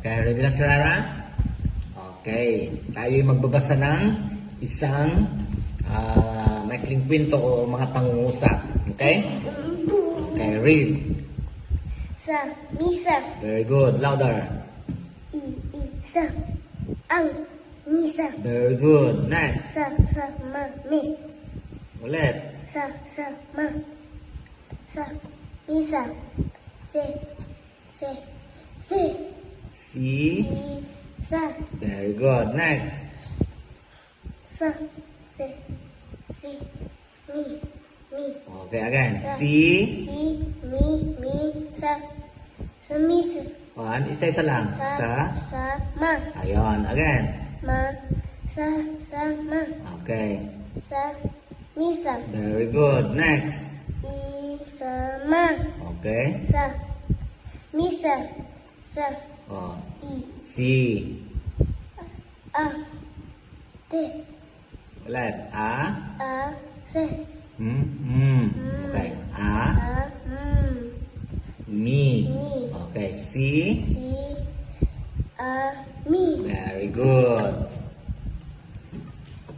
Okay, ready na si Rara? Okay, tayo magbabasa ng isang ah, maikling kwento o mga pangungusap. Okay? Okay, read. Sa misa, Very good. Louder. iisa ang misa. Very good. Next. Sa sa ma mi Ulit. sa sa ma sa misa. Se se se Si. si sa Very good. Next. sa se si mi mi Okay, again. Si. si mi mi sa sa misa. One. Isa-isa lang. Sa Sa. sa ma Ayan. Again. ma sa sa ma Okay. sa misa. Very good. Next. Isa ma Okay. sa misa sa Oh. i Si. a te Ulit. A. a se Hmm. Hmm. Okay. A. a mm Mi. mi Okay. Si. si a mi Very good.